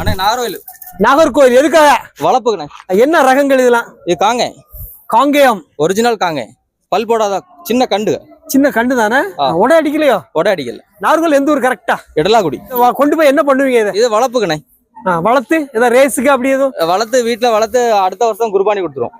அண்ணே நாரோயில் நாகர்கோவில் எதுக்காக? வளர்ப்புக்குண்ணே என்ன ரகங்கள் இதெல்லாம்? இது காங்க. காங்கேயம். ஒரிஜினல் காங்க. பல் போடாத சின்ன கண்டு. சின்ன கண்டு தானே. உடை அடிக்கலையோ? ஒட அடிக்கல. நாகர்கோவில் எந்த ஊர் கரெக்டா இடலாக்குடி கொண்டு போய் என்ன பண்ணுவீங்க இதை? இது வளர்ப்புக்குண்ணே வளர்த்து ஏதாவது ரேஸுக்கு அப்படி எதுவும் வளர்த்து வீட்டுல வளர்த்து அடுத்த வருஷம் குர்பானி கொடுத்துரும்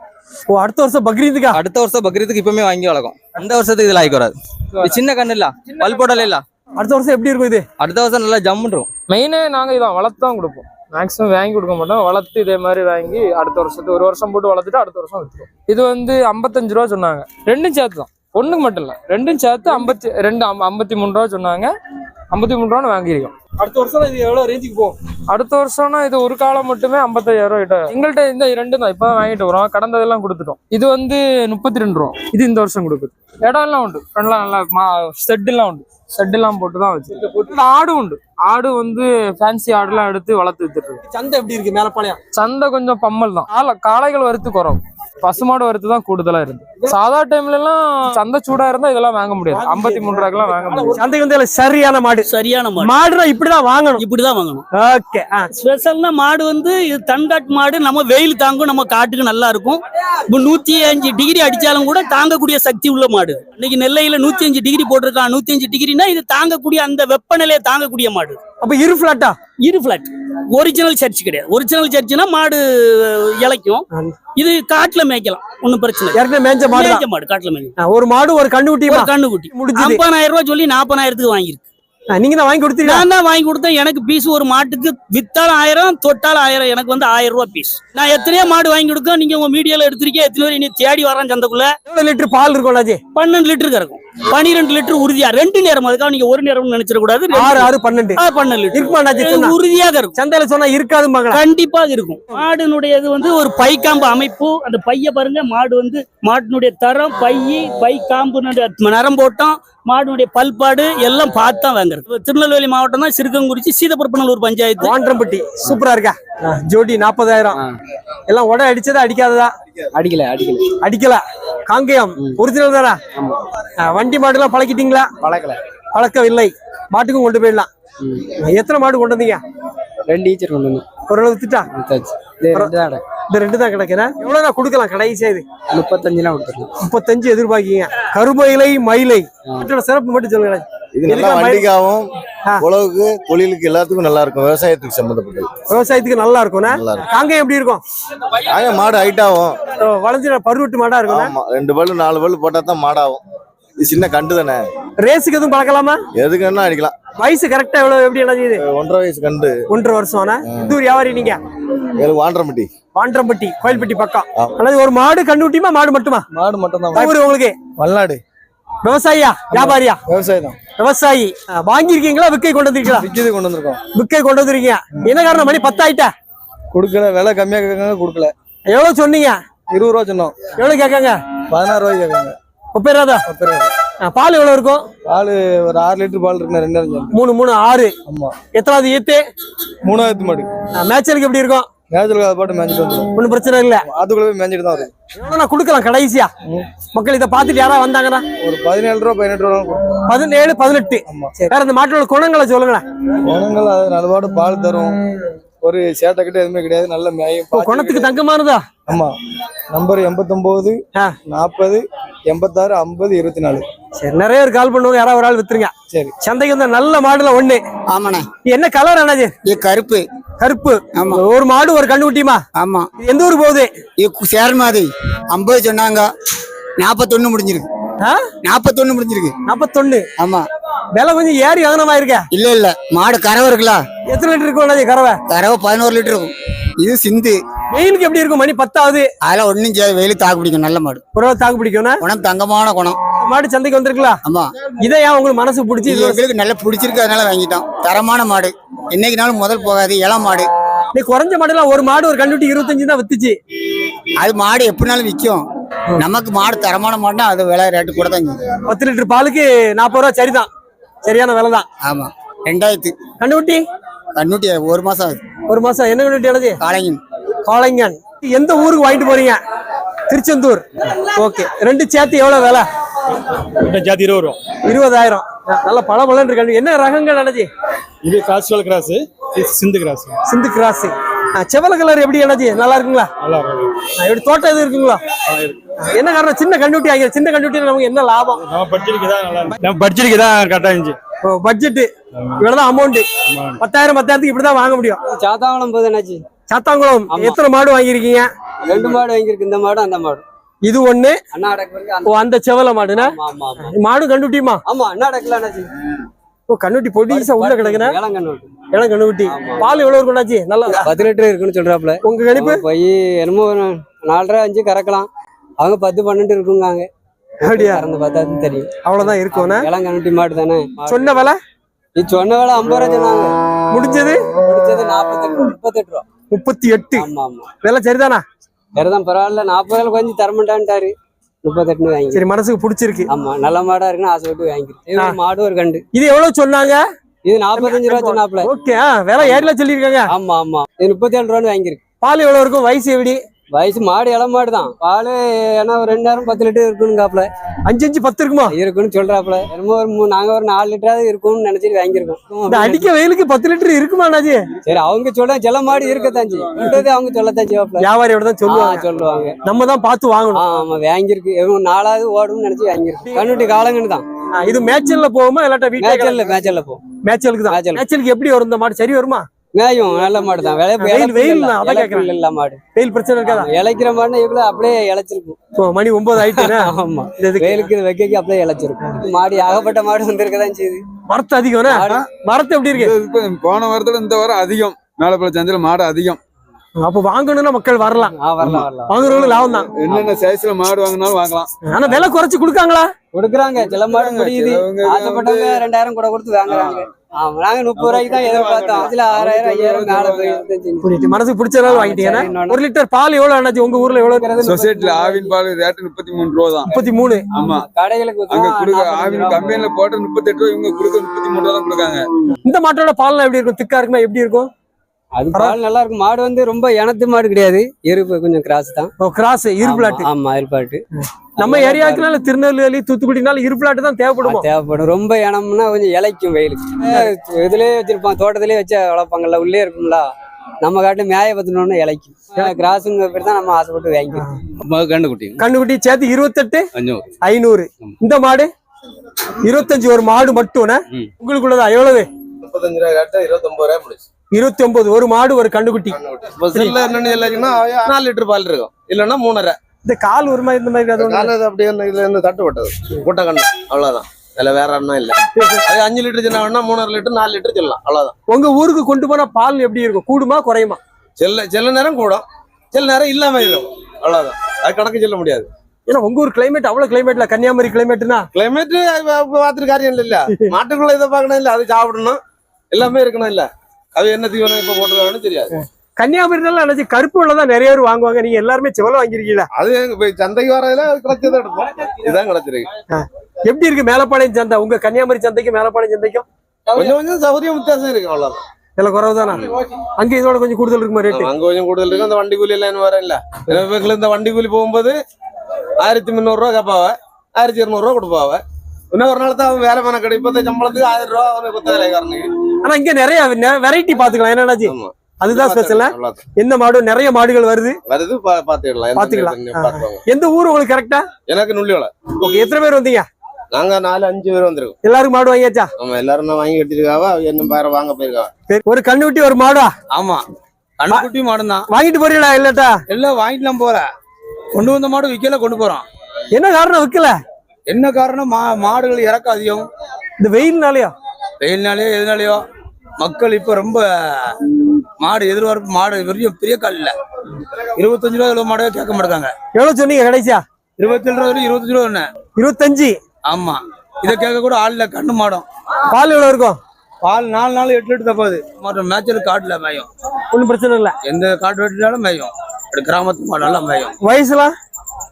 ஓ அடுத்த வருஷம் பக்ரீதுக்கா அடுத்த வருஷம் பக்ரீத்துக்கு இப்பவுமே வாங்கி வளர்க்கும். இந்த வருஷத்துக்கு இதுல வராது. இது சின்ன கண்ணு இல்ல பல் போடல இல்ல அடுத்த வருஷம் எப்படி இருக்கும் இது? அடுத்த வருஷம் நல்லா ஜம்முன்றும். மெயினே நாங்கள் இதான் வளர்த்து தான் கொடுப்போம். மேக்ஸிமம் வாங்கி கொடுக்க மாட்டோம். வளர்த்து இதே மாதிரி வாங்கி அடுத்த வருஷத்துக்கு ஒரு வருஷம் போட்டு வளர்த்துட்டு அடுத்த வருஷம் விற்றுருவோம் இது வந்து ஐம்பத்தஞ்சு ரூபா சொன்னாங்க. ரெண்டும் சேர்த்து தான் ஒண்ணுக்கு மட்டும் இல்லை. ரெண்டும் சேர்த்து ஐம்பத்தி ரெண்டு ஐம்ப- ஐம்பத்தி மூணு ரூபா சொன்னாங்க. ஐம்பத்தி மூணு ரூபான்னு வாங்கியிருக்கோம். அடுத்த வருஷம் இது எவ்வளவு ரேஞ்சுக்கு போகும்? அடுத்த வருஷம்னா இது ஒரு காலம் மட்டுமே ஐம்பத்தாயிரம் ரூபா கிட்ட. எங்கள்கிட்ட இந்த ரெண்டு தான். இப்போ வாங்கிட்டு வரோம் கடந்ததெல்லாம் கொடுத்துட்டோம். இது வந்து முப்பத்தி ரெண்டு ரூபா. இது இந்த வருஷம் கொடுக்குது. இடம் எல்லாம் உண்டு. ஃப்ரெண்ட்லாம் நல்லா மா செட்டெல்லாம் உண்டு. செட்டெல்லாம் போட்டு தான் வச்சு. ஆடும் உண்டு. ஆடு வந்து ஃபேன்சி ஆடுலாம் எடுத்து வளர்த்து வித்துட்டு சந்தை எப்படி இருக்கு? மேலப்பாளையம்? சந்தை கொஞ்சம் பம்மல் தான். காளை- காளைகள் வரத்து குறவு பசுமாடு வரத்து தான் கூடுதலா இருந்து. சாதா டைம்ல எல்லாம் சந்தை சூடா இருந்தா இதெல்லாம் வாங்க முடியாது. ஐம்பத்தி மூணு ரூபாய்க்குலாம் வாங்க முடியாது. சந்தைக்கு வந்து சரியான மாடு. சரியான மாடு. மாடுனா இப்படிதான் வாங்கணும். இப்படிதான் வாங்கணும். ஓகே ஸ்பெஷல்னா மாடு வந்து இது தன்காட்டு மாடு. நம்ம வெயில் தாங்கும் நம்ம காட்டுக்கு நல்லா இருக்கும். இப்போ நூத்தி அஞ்சு டிகிரி அடிச்சாலும் கூட தாங்கக்கூடிய சக்தி உள்ள மாடு. இன்னைக்கு நெல்லையில நூத்தி அஞ்சு டிகிரி போட்டிருக்கான். நூத்தி அஞ்சு டிகிரினா இது தாங்கக்கூடிய அந்த வெப்பநிலையை தாங்கக்கூடிய மாடு. அப்ப இரு பிளாட்டா இரு பிளாட் ஒரிஜினல் சர்ச் கிடையாது. ஒரிஜினல் சர்ச்னா மாடு இளைக்கும் இது காட்டுல மேய்க்கலாம். ஒன்றும் பிரச்சனை. ஏற்கனவே மேஞ்ச மாடு மாடு காட்டுல மேய்க்கலாம் ஒரு மாடு ஒரு கண்ணு ஒரு கண்ணுக்குட்டி. முடிஞ்சது. ஐம்பதாயிரம் ரூபாய் சொல்லி நாற்பதாயிரத்துக்கு வாங்கியிருக்கு. நீங்க தான் வாங்கி கொடுத்தீங்களா? நான் தான் வாங்கி கொடுத்தேன். எனக்கு பீஸ் ஒரு மாட்டுக்கு வித்தாலும் ஆயிரம் தொட்டாலும் ஆயிரம். எனக்கு வந்து ஆயிரம் ரூபாய் பீஸ். நான் எத்தனையோ மாடு வாங்கி கொடுக்க நீங்க உங்க மீடியால எடுத்திருக்கீங்க. எத்தனை பேர் இனி தேடி வரான் சந்தைக்குள்ள. எவ்வளவு லிட்டர் பால் இருக்கும் பன்னெண்டு லிட்டருக்கு இருக்கும். பன்னிரெண்டு லிட்டர் உறுதியா. ரெண்டு நேரம் அதுக்காக நீங்க ஒரு நேரம் நினைச்சிட கூடாது ரெண்டு- ஆறு ஆறு பன்னெண்டு. பன்னெண்டு லிட்டர்? உறுதியாக இருக்கும். சந்தையில சொன்னா இருக்காதும்பாங்களா கண்டிப்பாக இருக்கும். மாடுனுடையது வந்து ஒரு பை காம்பு அமைப்பு. அந்த பைய பாருங்க. மாடு வந்து மாட்டினுடைய தரம் பை பை காம்புனுடைய நரம்போட்டம் மாடுனுடைய பல்பாடு எல்லாம் பார்த்து தான் திருநெல்வேலி மாவட்டம் தான் சிறுகங்குறிச்சி சீதப்பரப்பநல்லூர் பஞ்சாயத்து. வாண்டம்பட்டி சூப்பரா இருக்கா? ஜோடி நாற்பதாயிரம் எல்லாம் உடை அடிச்சதா அடிக்காததா? அடிக்கல அடிக்கல. அடிக்கல. காங்கேயம் ஒரிஜினல் தானா? வண்டி மாடு எல்லாம் பழக்கிட்டீங்களா? பழக்கல. பழக்கவில்லை. மாட்டுக்கும் கொண்டு போயிடலாம். எத்தனை மாடு கொண்டு வந்தீங்க? ரெண்டு டீச்சர் கொண்டு வந்து ஒரு வித்துட்டா? கொடுத்தாச்சு இது ரெண்டு தான் அடை. இந்த ரெண்டு தான் கிடைக்கிறேன் எவ்வளவு நான் கொடுக்கலாம் கடைசியா இது? முப்பத்தஞ்சுலாம் கொடுத்துருக்கோம். முப்பத்தஞ்சு எதிர்பார்க்கீங்க. கருமயிலை மயிலை. சிறப்பு மட்டும் சொல்லுங்க இது நல்லா? வண்டிக்காகவும். உழவுக்கு தொழிலுக்கு எல்லாத்துக்கும் நல்லா இருக்கும். விவசாயத்துக்கு சம்மந்தப்பட்டது. விவசாயத்துக்கு நல்லா இருக்கும். காங்கேயம் எப்படி இருக்கும்? நாங்க மாடு ஹைட் ஆகும். ஓ, வளைஞ்சு பருவட்டு மாடா இருக்கும் ஆமா ரெண்டு பல்லு நாலு பல்லு போட்டா தான் மாடாகும். இது சின்ன கண்டு தானே. ரேஸுக்கு எதுவும் பழக்கலாமா? எதுக்கு வேணா அடிக்கலாம். வயசு கரெக்டா எவ்வளவு எப்படி என்ன செய்யுது ஒன்றரை வயசு கண்டு. ஒன்றரை வருஷம் ஆனா இந்த ஊர் வியாபாரி நீங்க? எனக்கு வாண்டரம்பட்டி. வாண்டம்பட்டி கோயில்பட்டி பக்கம். அல்லது ஒரு மாடு கண்டுட்டியுமா மாடு மட்டுமா? மாடு மட்டும் ஊர் உங்களுக்கு? வல்லாடு விவசாயியா? வியாபாரியா? விவசாயம் தான் விவசாயி வாங்கியிருக்கீங்களா விக்கை கொண்டு வந்திருக்கீங்களா? விற்கிது கொண்டு வந்திருக்கோம். விக்கை கொண்டு வந்திருக்கீங்க. என்ன காரணம் மணி பத்தாயிட்டா? கொடுக்கல விலை கம்மியா கேட்காங்க கொடுக்கல. எவ்வளவு சொன்னீங்க? இருபது ரூபா சொன்னோம். எவ்வளவு கேட்காங்க பதினாறு ரூபாய்க்கு கேட்காங்க முப்பது பால் எவ்வளவு இருக்கும்? பால் ஒரு ஆறு லிட்டர் பால் இருக்கு ரெண்டு அஞ்சு மூணு மூணு ஆறு. ஆமா. எத்தனாவது ஈத்து? மூணாயிரத்து மாடு. மேட்சலுக்கு எப்படி இருக்கும்? அதை பாட்டு மேய்ஞ்சிட்டு வந்துடும் ஒன்றும் பிரச்சனை இல்ல. அதுக்குள்ள போய் மேய்ஞ்சிட்டு தான் கொடுக்கலாம் கடைசியா? மக்கள் இதை பார்த்துட்டு யாராவது வந்தாங்கன்னா ஒரு பதினேழு ரூபா பதினெட்டு ரூபா கொடுக்கும் பதினேழு பதினெட்டு. வேற இந்த மாட்டோட குணங்களை சொல்லுங்களேன். குணங்கள் அது நல்லபாடு பால் தரும். ஒரு சேட்டை கிட்ட எதுவுமே கிடையாது. நல்ல மேயும் குணத்துக்கு தங்கமானதா? ஆமா. நம்பர் எண்பத்தொன்பது ஆ. நாற்பது எண்பத்தாறு ஐம்பது இருபத்தி நாலு. சரி நிறைய பேர் கால் பண்ணுவாங்க. யாராவது ஒரு ஆள் வித்துருங்க. சரி. சந்தைக்கு வந்த நல்ல மாடுல ஒண்ணு. ஆமாண்ணே. என்ன கலர் அண்ணாஜி இது? கருப்பு. கருப்பு. ஆமா. ஒரு மாடு ஒரு கண்ணு குட்டியுமா? ஆமா. எந்த ஊர் போகுது? இது சேரன் மாதிரி ஐம்பது சொன்னாங்க. நாற்பத்தொன்னு முடிஞ்சிருக்கு? நாற்பத்தொன்னு முடிஞ்சிருக்கு. நாப்பத்தொன்னு. ஆமா. விலை கொஞ்சம் ஏறி வாங்கினமா இருக்க? இல்ல இல்ல. மாடு கறவை இருக்குல்ல? எத்தனை லிட்டர் இருக்கும் அண்ணாஜி கறவை? கறவை பதினோரு லிட்டர் இருக்கும். இது சிந்து. வெயிலுக்கு எப்படி இருக்கும்? மணி பத்தாவது. அதெல்லாம் செய்யாது. வெயிலு தாக்கு பிடிக்கும். நல்ல மாடு. ஒரு நாள் தாக்கு பிடிக்கும்னா குணம் தங்கமான குணம். மாடு சந்தைக்கு வந்திருக்கலாம் ஆமா. இதை ஏன் உங்களுக்கு மனசு பிடிச்சி எங்களுக்கு நல்லா பிடிச்சிருக்கு அதனால வாங்கிட்டோம். தரமான மாடு. என்னைக்குனாலும் முதல் போகாது இளம் மாடு. நீ குறைஞ்ச மாடுலாம் ஒரு மாடு ஒரு கண்ணுட்டி இருபத்தஞ்சு தான் வித்துச்சு. அது மாடு எப்படினாலும் விற்கும். நமக்கு மாடு தரமான மாடுனா அது விலை ரேட்டு கூட தான். பத்து லிட்டர் பாலுக்கு நாற்பது ரூபா சரிதான். சரியான விலை தான் ஆமா. ரெண்டாயிரத்து கண்ணுக்குட்டி கண்ணூட்டி ஒரு மாசம் ஆகுது. ஒரு மாசம். என்ன கண்ணுட்டி அழகு காளைங்க காளைங்கன். எந்த ஊருக்கு வாங்கிட்டு போறீங்க? திருச்செந்தூர். ஓகே. ரெண்டு சேர்த்து எவ்வளவு விலை? ஜாதி இருபது ரூபா. இருபதாயிரம். நல்ல பல பலன் இருக்கு. என்ன ரகங்கள் நினைச்சி இது casual cross Sindhu cross. Sindhu cross. செவல colour எப்படி அண்ணாச்சி? நல்லா இருக்குங்களா? நல்லா இருக்கும் ஆ, எப்படி தோட்டம் எதுவும் இருக்குங்களா? என்ன காரணம்? சின்ன கண்டுட்டி ஆகிய சின்ன கண்டுட்டி நமக்கு என்ன லாபம்? நம்ம பட்ஜெட்டுக்கு தான் நல்லா நம்ம பட்ஜெட்டுக்கு தான் கரெக்டாக இருந்துச்சு. பட்ஜெட் இவ்வளவுதான் அமௌண்ட் பத்தாயிரம் பத்தாயிரத்துக்கு இப்படிதான் வாங்க முடியும். சாத்தாவளம் போகுது என்னாச்சு சாத்தாங்குளம். எத்தனை மாடு வாங்கியிருக்கீங்க? ரெண்டு மாடு வாங்கியிருக்கு. இந்த மாடு அந்த மாடு. இது ஒண்ணு. அந்த செவல மாடுனா? மாடு கண்டுட்டியுமா ஆமா. ஓ கண்ணுட்டி பொடிசா உள்ள கிடக்குன? இளம் கண்ணுக்குட்டி பால் எவ்வளவு இருக்கும்னாச்சு நல்லா பத்து லிட்டர் இருக்குன்னு சொல்றாப்ல உங்க கணிப்பு? போய் என்னமோ நாலரை அஞ்சு கறக்கலாம். அவங்க பத்து பன்னெண்டு இருக்குங்காங்க அப்படியா? கறந்து பார்த்தா தெரியும். அவ்வளவுதான் இருக்கும்னா இளங்கண்ணுட்டி மாடு தானே. சொன்ன விலை? இது சொன்ன வேலை ஐம்பது ரூபா சொன்னாங்க. முடிஞ்சது? முடிச்சது நாற்பத்தெட்டு முப்பத்தெட்டு ரூபா. முப்பத்தி எட்டு. ஆமா ஆமா. விலை சரிதானா? வேறதான் பரவாயில்ல. நாற்பது ரூபாய் கொஞ்சம் தரமாட்டான்ட்டாரு. முப்பத்தெட்டுன்னு வாங்கி சரி மனசுக்கு பிடிச்சிருக்கு. ஆமா நல்ல மாடா இருக்குன்னு ஆசைப்பட்டு வாங்கிருக்கு இது ஒரு மாடு ஒரு கண்டு. இது எவ்வளவு சொன்னாங்க? இது நாற்பத்தஞ்சு ரூபா சொன்னாப்ல ஓகே விலை ஏறில சொல்லியிருக்காங்க. ஆமா ஆமா. இது முப்பத்தி ஏழு ரூபான்னு வாங்கியிருக்கு. பால் எவ்வளவு இருக்கும்? வயசு எப்படி? வயசு மாடு இளம் மாடு தான் பால் ஏன்னா ஒரு ரெண்டு நேரம் பத்து லிட்டர் இருக்குனுங்காப்ல அஞ்சு அஞ்சு பத்து இருக்குமா? இருக்குன்னு சொல்றாப்ல என்னமோ ஒரு மூணு நாங்க ஒரு நாலு லிட்டராவது இருக்கும்னு நினைச்சிட்டு வாங்கியிருக்கோம். அடிக்க வெயிலுக்கு பத்து லிட்டர் இருக்குமா அண்ணாச்சி சரி அவங்க சொல்ல செல்ல மாடு விட்டது அவங்க சொல்லத்தான் செய்வாப்ல வியாபாரியோட தான் சொல்லுவாங்க. சொல்லுவாங்க. நம்ம தான் பார்த்து வாங்கணும். ஆமா வாங்கியிருக்கு. எவ்வளவு நாலாவது ஓடும்னு நினைச்சு வாங்கியிருக்கு கண்ணுட்டி காலங்கன்னு தான் இது மேய்ச்சல்ல போகுமா இல்லாட்டா வீட்டுல மேய்ச்சல்ல மேய்ச்சல்ல போ. மேய்ச்சலுக்கு தான் மேய்ச்சல். மேய்ச்சலுக்கு எப்படி வரும் இந்த மாடு? சரி வருமா? மேயும் நல்ல மாடு தான். விலை வெயில், வெயில் தான், அதான் கேக்குறேன். இல்ல மாடு. வெயில் பிரச்சனை இருக்காதா இழைக்கிற மாடுனா இவ்வளவு அப்படியே இழைச்சிருக்கும் மணி ஒன்பது ஆயிட்டுனா? ஆமா. வெயிலுக்கு இது வைக்க அப்படியே இழைச்சிருக்கும் மாடு ஆகப்பட்ட மாடு வந்திருக்கதான் செய்யுது. வரத்து அதிகம்னா? மாடு வரத்து எப்படி இருக்கு? போன வாரத்தோட இந்த வாரம் அதிகம். மேலப்பழ சந்தையில் மாடு அதிகம். அப்ப வாங்கணும்னா மக்கள் வரலாம். ஆ வரலாம் வரலாம். வாங்குறவங்களுக்கு லாபம் தான் என்னென்ன சைஸ்ல மாடு வாங்கினாலும் வாங்கலாம். ஆனா விலை குறைச்சு கொடுக்காங்களா? கொடுக்குறாங்க. சில மாடு முடியுது. ஆசைப்பட்டவங்க ரெண்டாயிரம் கூட கொடுத்து வாங்குறாங்க. ஆமா நாங்க முப்பது ரூபாய்க்கு தான் எதிர்பார்த்தோம். அதுல ஆறாயிரம் ஐயாயிரம் மேல போயிட்டு மனசுக்கு வாங்கிட்டீங்கன்னா சரி, ஒரு லிட்டர் பால் எவ்வளவு அண்ணாச்சி? உங்க ஊர்ல எவ்வளவு சொசைட்டில ஆவின் பால் முப்பத்தி மூணு ரூபா தான். முப்பத்தி மூணு. ஆமா. கடைகளுக்கு அங்க தான் கொடுக்க 45 ஆவின். கம்பெனில போட்டு முப்பத்தெட்டு ரூபா இவங்க கொடுக்க முப்பத்தி மூணு ரூபா தான் கொடுக்காங்க. இந்த மாட்டோட பால்லாம் எப்படி இருக்கும்? திக்கா இருக்குமா? எப்படி இருக்கும்? அது பால் நல்லா இருக்கும். மாடு வந்து ரொம்ப இனத்து மாடு கிடையாது. எருப்பு கொஞ்சம் கிராஸ் தான். ஓ கிராஸ் இருப்பிளாட்டு ஆமா, ஆமா இருப்பாட்டு நம்ம ஏரியாவுக்குனால திருநெல்வேலி தூத்துக்குடினால இருப்பிளாட்டு தான் தேவைப்படுமோ? தேவைப்படும். ரொம்ப இனம்னா கொஞ்சம் இலைக்கும் வெயிலுக்கு இதுலயே வச்சிருப்பான் தோட்டத்திலேயே வச்சு வளர்ப்பாங்கல்ல உள்ளே இருக்கும்ல. நம்ம காட்டு மேய பத்தினோன்னு இலைக்கும். கிராஸுங்க பேர் தான் நம்ம ஆசைப்பட்டு வாங்கிக்கிறோம். கண்டுக்குட்டி கண்ணுக்குட்டி. சேர்த்து இருபத்தெட்டு அஞ்சூறு ஐநூறு. இந்த மாடு? இருபத்தஞ்சு ஒரு மாடு மட்டும்னா ம். உங்களுக்குள்ளதா? எவ்வளவு? முப்பத்தஞ்சு ரூபாய் இருபத்தொன்பது ரூபாய் முடிச்சு. இருபத்தி ஒன்பது ஒரு மாடு ஒரு இல்லைன்னா நாலு லிட்டர் பால் இருக்கும். இல்லைன்னா மூணரை. இந்த கால் ஒரு மாதிரி இந்த மாதிரி அது அப்படியே இதுல இருந்து தட்டுப்பட்டது. கூட்ட கண்ணு அவ்வளவுதான். இதுல வேற ஒன்றும் இல்ல. அது அஞ்சு லிட்டர் சொன்னா மூணரை லிட்டர் நாலு லிட்டர் சொல்லலாம் அவ்வளவுதான். உங்க ஊருக்கு கொண்டு போனா பால் எப்படி இருக்கும்? கூடுமா குறையுமா? சில சில நேரம் கூடும். சில நேரம் இல்லாம இருக்கும். அவ்வளவுதான். அது கணக்கு சொல்ல முடியாது. ஏன்னா உங்க ஊர் கிளைமேட் அவ்வளவு கிளைமேட்ல கன்னியாகுமரி கிளைமேட்னா கிளைமேட் பார்த்துட்டு காரியம் இல்ல. மாட்டுக்குள்ள இதை பார்க்கணும் இல்ல. அது சாப்பிடணும். எல்லாமே இருக்கணும் இல்ல. அது என்ன தீவனம் இப்ப போட்டுருக்காங்கன்னு தெரியாது. கன்னியாகுமரினால நினைச்சு கருப்பு உள்ளதான் நிறைய பேர் வாங்குவாங்க. நீங்க எல்லாருமே செவல வாங்கிருக்கீங்களா அது எங்க போய் சந்தைக்கு வரதுல கிடைச்சதை இதுதான் கிடைச்சிருக்கு. எப்படி இருக்கு மேலப்பாளையம் சந்தை? உங்க கன்னியாகுமரி சந்தைக்கும் மேலப்பாளையம் சந்தைக்கும்? கொஞ்சம் கொஞ்சம் சௌகரியம் வித்தியாசம் இருக்கு அவ்வளவுதான். இதுல குறவு தானா அங்க இதோட கொஞ்சம் கூடுதல் இருக்குமா ரேட்டு அங்க கொஞ்சம் கூடுதல் இருக்கு அந்த வண்டி கூலி எல்லாம் வர இல்ல. இந்த வண்டி கூலி போகும்போது ஆயிரத்தி முந்நூறு ரூபா கேட்பாவ. ஆயிரத்தி இருநூறு ரூபா கொடுப்பாவ. இன்னும் ஒரு நாள் தான் அவன் வேலை பண்ண கடை இப்பத்த சம்பளத்துக்கு ஆயிரம் ரூபா அவன் கொத்த வேலைக்காரனுக்கு. ஆனா இங்க நிறைய வெரைட்டி பாத்துக்கலாம் என்னடாச்சு ஆமா. அதுதான் ஸ்பெஷல். எந்த மாடு? நிறைய மாடுகள் வருது. வருது பாத்துக்கலாம் எந்த பாத்துக்கலாம். எந்த ஊர் உங்களுக்கு கரெக்டா எனக்கு நுள்ளியோல. ஓகே எத்தனை பேர் வந்தீங்க? நாங்க நாலு அஞ்சு பேர் வந்திருக்கோம். எல்லாருக்கும் மாடு வாங்கியாச்சா? ஆமா எல்லாரும் வாங்கி எடுத்துருக்காவ? என்ன பேர வாங்க போயிருக்காவ? ஒரு கண்ணுக்குட்டி ஒரு மாடா? ஆமா. கண்ணுக்குட்டி மாடும் தான் வாங்கிட்டு போறீங்களா இல்லட்டா? எல்லாம் வாங்கிட்டுலாம் போற கொண்டு வந்த மாடு விக்கல கொண்டு போறோம். என்ன காரணம் விக்கல? என்ன காரணம்? மா மாடுகள் இறக்கம் அதிகம். இந்த வெயில்னாலயா? வெயில்னாலேயோ எதுனாலயோ? மக்கள் இப்ப ரொம்ப மாடு எதிர்பார்ப்பு மாடு பெரிய பெரிய கால் இல்ல. இருபத்தஞ்சு ரூபா இவ்வளவு மாடவே கேட்க மாட்டாங்க. எவ்வளவு சொன்னீங்க கடைசியா? இருபத்தேழு ரூபா இருபத்தஞ்சு ரூபா என்ன இருபத்தஞ்சு? ஆமா. இதை கேட்க கூட ஆள் இல்ல கண்ணு மாடும். பால் எவ்வளவு இருக்கும்? பால் நாலு நாள் எட்டு லிட்டர் தப்பாது மற்ற மேய்ச்சல் காட்டுல மேயும். ஒண்ணும் பிரச்சனை இல்ல. எந்த காட்டு வெட்டினாலும் மேயும். கிராமத்து மாடு எல்லாம் மேயும். வயசுலாம்?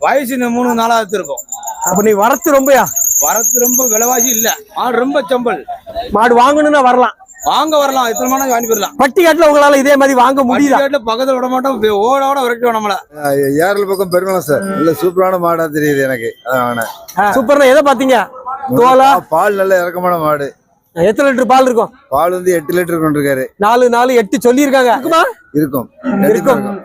வயசு இன்னும் மூணு நாலாவது இருக்கும். அப்ப நீ வரத்து ரொம்பயா? வரத்து ரொம்ப விலைவாசி இல்ல. மாடு ரொம்ப சம்பல். மாடு வாங்கணும்னா வரலாம். வாங்க வரலாம். எத்தனை மாடு வாங்கி போயிடலாம். பட்டிக்காட்டுல உங்களால இதே மாதிரி வாங்க முடியுதா? பட்டிக்காட்டுல பக்கத்துல விட மாட்டோம். ஓட ஓட விரட்டி நம்மள. ஏரல் பக்கம் பெருங்கலாம் சார் நல்ல சூப்பரான மாடா தெரியுது எனக்கு. சூப்பர்னா எதை பாத்தீங்க தோலா? பால் நல்ல இறக்கமான மாடு. எத்தனை லிட்டர் பால் இருக்கும்? பால் வந்து எட்டு லிட்டர் கொண்டிருக்காரு. நாலு நாலு எட்டு சொல்லியிருக்காங்க. இருக்குமா? இருக்கும். இருக்கும்.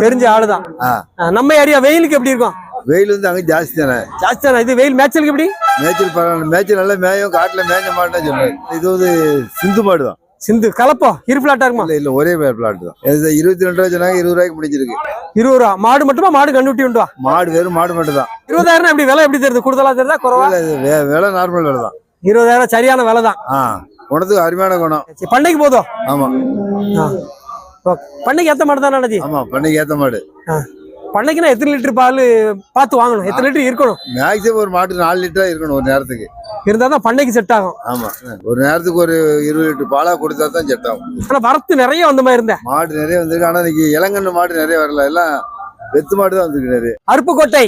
தெரிஞ்ச ஆளுதான். ஆ. ஆ, நம்ம ஏரியா வெயிலுக்கு எப்படி இருக்கும்? வெயில் வந்து அங்க ஜாஸ்தி தானே? ஜாஸ்தி தானே? இது வெயில் மேய்ச்சலுக்கு எப்படி? மேய்ச்சல் பரவாயில்ல. மேய்ச்சல் நல்லா மேயும் காட்டுல மேய்ஞ்ச மாட்டேன்னு சொல்றாரு இது வந்து சிந்து மாடு தான் சிந்து கலப்போ? இருப்பிலாட்டா இருக்குமா? இல்ல இல்ல ஒரே பிளாட் தான். இது இருபத்தி ரெண்டு ரூபா சொன்னாங்க இருபது ரூபாய்க்கு முடிஞ்சிருக்கு இருபது ரூபா. மாடு மட்டுமா? மாடு கண்ணுட்டி உண்டுவா? மாடு வெறும் மாடு மட்டும் தான் இருபதாயிரம் எப்படி? விலை எப்படி தெரியுது? கூடுதலா தெரியுதா? குறவா? விலை நார்மல் விலை தான். இருபதாயிரம் சரியான விலை தான். குணத்துக்கு அருமையான குணம். பண்ணைக்கு போதும். ஆமா. பண்ணைக்கு ஏத்த மாடு தான் ஆமா பண்ணைக்கு ஏத்த மாடு. பண்ணைக்குன்னா எத்தனை லிட்டர் பால் பார்த்து வாங்கணும்? எத்தனை லிட்டர் இருக்கணும்? மேக்சிமம் ஒரு மாட்டு நாலு லிட்டரா இருக்கணும் ஒரு நேரத்துக்கு. இருந்தா தான் பண்ணைக்கு செட் ஆகும். ஆமா. ஒரு நேரத்துக்கு ஒரு இருபது லிட்டர் பாலா கொடுத்தா தான் செட் ஆகும். ஆனா வரத்து நிறைய வந்த மாதிரி இருந்தேன். மாடு நிறைய வந்திருக்கு. ஆனா இன்னைக்கு இளங்கன்று மாடு நிறைய வரல. எல்லாம் வெத்து மாடு தான் வந்திருக்கு நிறைய அருப்புக்கோட்டை.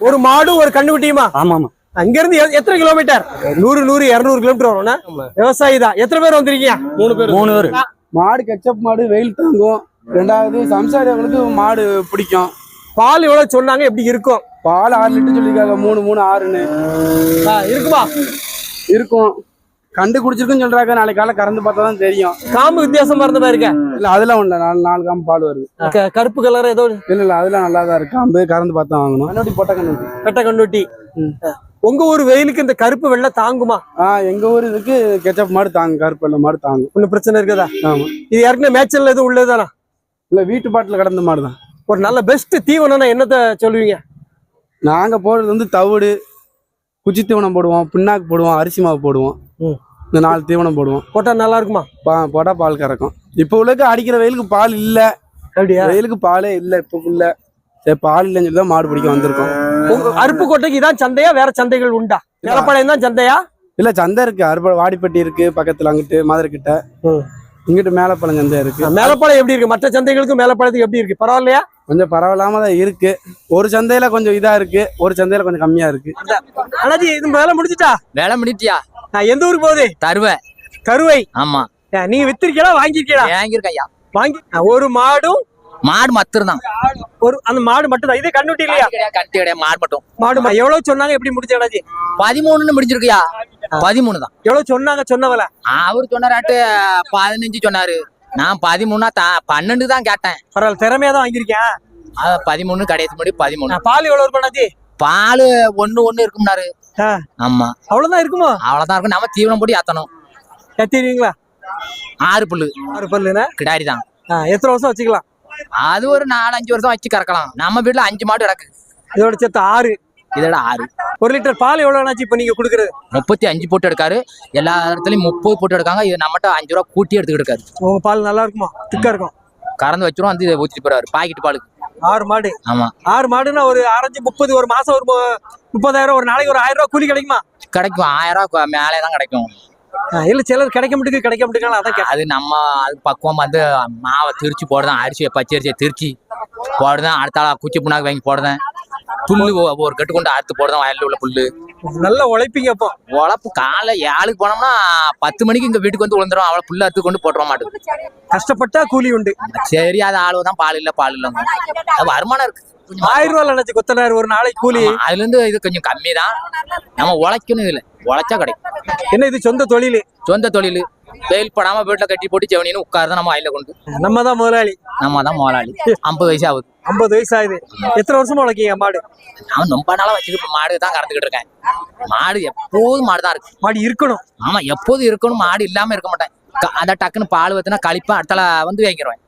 ஒரு மாடு ஒரு கண்ணுக்குட்டியுமா? ஆமா ஆமா அங்க இருந்து எ- எத்தனை கிலோமீட்டர் நூறு நூறு இருநூறு கிலோமீட்டர் வரும்னா? விவசாயி தான். எத்தனை பேர் வந்திருக்கீங்க? மூணு பேர். மூணு பேர். மாடு கச்சப் மாடு வெயில் தாங்கும். ரெண்டாவது சம்சாரிகளுக்கு மாடு பிடிக்கும். பால் எவ்வளவு சொன்னாங்க எப்படி இருக்கும்? பால் ஆறு லிட்டர் சொல்லியிருக்காங்க மூணு மூணு ஆறுன்னு. ஆ, இருக்குமா? இருக்கும். கண்டு குடிச்சிருக்குன்னு சொல்றாங்க நாளைக்கு காலை கறந்து பார்த்தா தான் தெரியும். காம்பு வித்தியாசமா இருந்த மாதிரி இருக்க? இல்ல அதெல்லாம் ஒண்ணு நாலு நாலு காம்பு பால் வருது. கருப்பு கலர் ஏதோ இல்ல இல்ல அதெல்லாம் நல்லா தான் இருக்கு. காம்பு கறந்து பார்த்தா வாங்கணும். கண்ணாடி போட்ட கண்ணாடி. கட்ட கண்ணுட்டி. உங்க ஊர் வெயிலுக்கு இந்த கருப்பு வெள்ளை தாங்குமா? ஆ எங்க ஊர் இதுக்கு கெச்சப் மாடு தாங்கும் கருப்பு வெள்ளை மாடு தாங்கும். ஒன்னும் பிரச்சனை இருக்குதா? ஆமா. இது ஏற்கனவே மேய்ச்சல் எதுவும் உள்ளதுதானா? இல்ல வீட்டு பாட்டில் கடந்த மாடு தான் ஒரு நல்ல பெஸ்ட் தீவனம்னா என்னத்த சொல்லுவீங்க? நாங்க போடுறது வந்து தவிடு குச்சி தீவனம் போடுவோம் பின்னாக்கு போடுவோம் அரிசி மாவு போடுவோம். இந்த நாலு தீவனம் போடுவோம். போட்டா நல்லா இருக்குமா? பா போட்டா பால் கறக்கும். இப்போ உள்ளக்கு அடிக்கிற வெயிலுக்கு பால் இல்ல. அப்படியா? வெயிலுக்கு பாலே இல்ல இப்போ இல்ல சரி பால் இல்லைன்னு சொல்லி தான் மாடு பிடிக்க வந்திருக்கோம். உங்க அருப்புக்கோட்டைக்கு இதான் சந்தையா? வேற சந்தைகள் உண்டா? நிலப்பாளையம் தான் சந்தையா? இல்ல சந்தை இருக்கு. அறுப வாடிப்பட்டி இருக்கு பக்கத்துல அங்கிட்டு மதுரை கிட்ட. இங்கிட்டு மேலப்பழம் சந்தை இருக்கு. மேலப்பாளையம் எப்படி இருக்கு? மற்ற சந்தைகளுக்கும் மேலப்பாளையத்துக்கு எப்படி இருக்கு? பரவாயில்லையா? கொஞ்சம் பரவாயில்லாம தான் இருக்கு. ஒரு சந்தையில கொஞ்சம் இதா இருக்கு ஒரு சந்தையில கொஞ்சம் கம்மியா இருக்கு. அண்ணாஜி இது வேலை முடிஞ்சுட்டா வேலை முடிட்டியா நான் எந்த ஊருக்கு போகுது? தருவ. கருவை ஆமா. நீங்க வித்திருக்கீங்களா? வாங்கிருக்கீங்களா? வாங்கியிருக்கேன் ஐயா வாங்கி ஒரு மாடும் மாடு மத்திரம் ஒரு அந்த மாடு மட்டும் தான் இதே கண்ணுட்டி இல்லையா? கிடையாது மாடு மட்டும். மாடு மா- எவ்வளவு சொன்னாங்க? எப்படி முடிஞ்ச அண்ணாஜி பதிமூணுன்னு முடிஞ்சிருக்குயா? பதிமூணு தான். எவ்வளவு சொன்னாங்க? சொன்னவல அவர் சொன்னாராட்டு பதினஞ்சு சொன்னாரு. நான் பதிமூணா தான் பன்னெண்டு தான் கேட்டேன். பரவாயில்ல திறமையா தான் வாங்கியிருக்கேன் அது பதிமூணு கடைசி முடி பதிமூணு. பால் எவ்வளவு அண்ணாஜி பால் ஒண்ணு ஒண்ணு இருக்கும்னாரு. ஆமா. அவ்வளவுதான் இருக்குமோ? அவ்வளவுதான் இருக்கும். நம்ம தீவனம் போட்டு ஏத்தணும். கத்திடுவீங்களா ஆறு புல்லு. ஆறு பல்லுனா கிடாரி தான். எத்தனை வருஷம் வச்சுக்கலாம்? அது ஒரு நாலு அஞ்சு வருஷம் வச்சு கறக்கலாம். நம்ம வீட்டுல அஞ்சு மாடு கிடக்கு. இதோட சேர்த்து ஆறு. இதோட ஆறு. ஒரு லிட்டர் பால் எவ்வளவு அண்ணாச்சி இப்ப நீங்க குடுக்குறது? முப்பத்தி அஞ்சு போட்டு எடுக்காரு. எல்லா இடத்துலயும் முப்பது போட்டு எடுக்காங்க. இது நம்மகிட்ட அஞ்சு ரூபா கூட்டி எடுத்துக்கிட்டு இருக்காரு. உங்க பால் நல்லா இருக்குமா? திக்கா இருக்கும். கறந்து வச்சிரும் வந்து இதை ஊத்திட்டு போறாரு. பாக்கெட் பாலுக்கு. ஆறு மாடு. ஆமா. ஆறு மாடுன்னா ஒரு ஆரஞ்சு முப்பது ஒரு மாசம் ஒரு மு- முப்பதாயிரம் ஒரு நாளைக்கு ஒரு ஆயிரம் ரூபாய் கூலி கிடைக்குமா? கிடைக்கும். ஆயிரம் ரூபா மேலே தான் கிடைக்கும். ஆ, இல்ல சிலர் கிடைக்க மாட்டேங்குது கிடைக்க மாட்டேங்குது அதான் கேட்டேன். அது நம்ம அது பக்குவம் வந்து மாவை திரிச்சு போடுதான் அரிசியை பச்சை அரிசியை திரிச்சு போடுதான் அடுத்த ஆளா குச்சி புண்ணாக்கு வாங்கி போடுதேன் புல்லு ஒரு கட்டு கொண்டு அறுத்து போடுதான் வயல்ல உள்ள புல்லு. நல்லா உழைப்பீங்க அப்போ. உழப்பு காலை ஏழுக்கு போனோம்னா பத்து மணிக்கு இங்க வீட்டுக்கு வந்து விழுந்துரும் அவளை புல்லு அறுத்து கொண்டு போட்டுற மாட்டேன் கஷ்டப்பட்டா கூலி உண்டு. தெரியாத ஆளு தான் பால் இல்ல பால் இல்ல. அது வருமானம் இருக்கு. ஆயிரம் ரூபாய் நினைச்சு கொத்தனார் ஒரு நாளைக்கு கூலி. அதுல இருந்து இது கொஞ்சம் கம்மி தான். நம்ம உழைக்கணும் இதுல. உழைச்சா கிடைக்கும். என்ன இது சொந்த தொழில்? சொந்த தொழில். வெயில் படாம வீட்டுல கட்டி போட்டு செவனின்னு உட்காருதான் நம்ம வயல்ல கொண்டு. நம்ம தான் முதலாளி. நம்ம தான் முதலாளி. ஐம்பது வயசு ஆகுது. ஐம்பது வயசு ஆகுது எத்தனை வருஷமா உழைக்கீங்க மாடு? நான் ரொம்ப நாளா வச்சுட்டு இப்ப மாடு தான் கறந்துகிட்டு இருக்கேன். மாடு எப்போதும் மாடு தான் இருக்கு. மாடு இருக்கணும். ஆமா எப்போதும் இருக்கணும் மாடு இல்லாம இருக்க மாட்டேன். அந்த டக்குன்னு பால் ஊத்துனா கழிப்பேன் அடுத்தால வந்து வாங்கிடுவேன்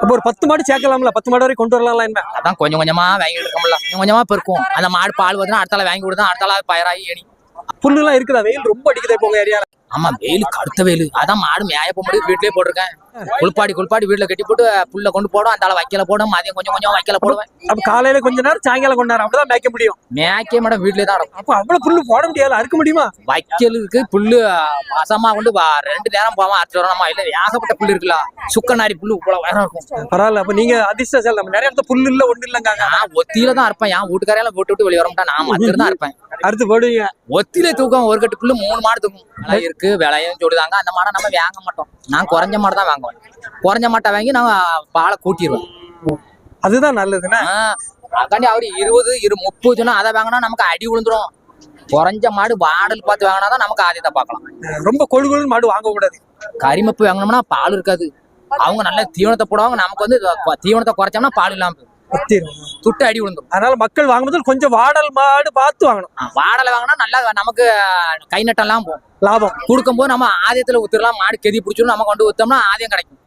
அப்போ ஒரு பத்து மாடு சேர்க்கலாம்ல? பத்து மாடு வரைக்கும் கொண்டு வரலாம்ல என்ன அதான் கொஞ்சம் கொஞ்சமா வாங்கிட்டு இருக்கோம்ல. கொஞ்சம் கொஞ்சமா பெருக்கும். அந்த மாடு பால் ஊத்துனா அடுத்தால வாங்கி கொடுத்தா அடுத்தால பயிராகி ஏணி. புல்லுலாம் இருக்குதா? வெயில் ரொம்ப அடிக்குதா இப்போ உங்க ஏரியால? ஆமா வெயில் கடுத்த வெயில். அதான் மாடு மேய போக முடியும் வீட்லயே போட்டிருக்கேன். குளிப்பாடி குளிப்பாடி வீட்டுல கட்டி போட்டு புல்ல கொண்டு போடும். அந்த வைக்கல போடும். மதியம் கொஞ்சம் கொஞ்சம் வைக்கல போடுவேன். அப்ப காலையில கொஞ்ச நேரம் சாயங்காலம் கொஞ்ச நேரம் அப்படிதான் மேய்க்க முடியும். மேய்க்க மாடம் வீட்லயே தான் இருக்கும் அப்ப அவ்வளவு புல்லு போட முடியாது அறுக்க முடியுமா? வைக்கலுக்கு புல்லு மாசமா கொண்டு ரெண்டு நேரம் அறுத்து வரோம் நம்ம இல்ல ஏகப்பட்ட புல்லு இருக்குல்ல. சுக்கநாரி புல்லு இவ்வளவு உயரம் இருக்கும். பரவாயில்ல. அப்ப நீங்க அதிர்ஷ்டம் நம்ம நிறைய இடத்துல புல்லு இல்ல ஒண்ணு இல்லங்க நான் ஒத்தியில தான் இருப்பேன். என் வீட்டுக்காரையெல்லாம் போட்டு விட்டு வெளியே வரமாட்டேன் நான் மத்தியில தான் இருப்பேன். அறுத்து போடுவீங்க. ஒத்தியில தூக்கம் ஒரு கட்டு புல்லு மூணு மாடு தூக்கும். இருக்கு விலையும் சொல்லுதாங்க. அந்த மாடை நம்ம வாங்க மாட்டோம். நான் குறைஞ்ச மாடு தான் வாங்குவேன். குறைஞ்ச மாட்டை வாங்கி நான் பாலை கூட்டிடுவேன் அதுதான் நல்லதுன்னா அதுக்காண்டி அவரு இருபது இரு முப்பது சொன்னா அதை வாங்கினா நமக்கு அடி விழுந்துரும். குறைஞ்ச மாடு வாடல் பார்த்து வாங்கினா தான் நமக்கு ஆதியத்தை பார்க்கலாம். ரொம்ப கொழுகுழுன்னு மாடு வாங்க கூடாது கரிமப்பு வாங்கினோம்னா பால் இருக்காது. அவங்க நல்ல தீவனத்தை போடுவாங்க. நமக்கு வந்து தீவனத்தை குறைச்சோம்னா பால் இல்லாம போயிடும். பத்திரும். துட்டு அடி விழுந்துரும். அதனால மக்கள் வாங்கும்போது கொஞ்சம் வாடல் மாடு பார்த்து வாங்கணும். வாடலை வாங்கினா நல்லா நமக்கு கை நட்டெல்லாம் போகும். லாபம். கொடுக்கும்போது நம்ம ஆதியத்துல ஊத்திரலாம் மாடு கெதி பிடிச்சிடும் நம்ம கொண்டு ஊத்தோம்னா ஆதியம் கிடைக்கும்.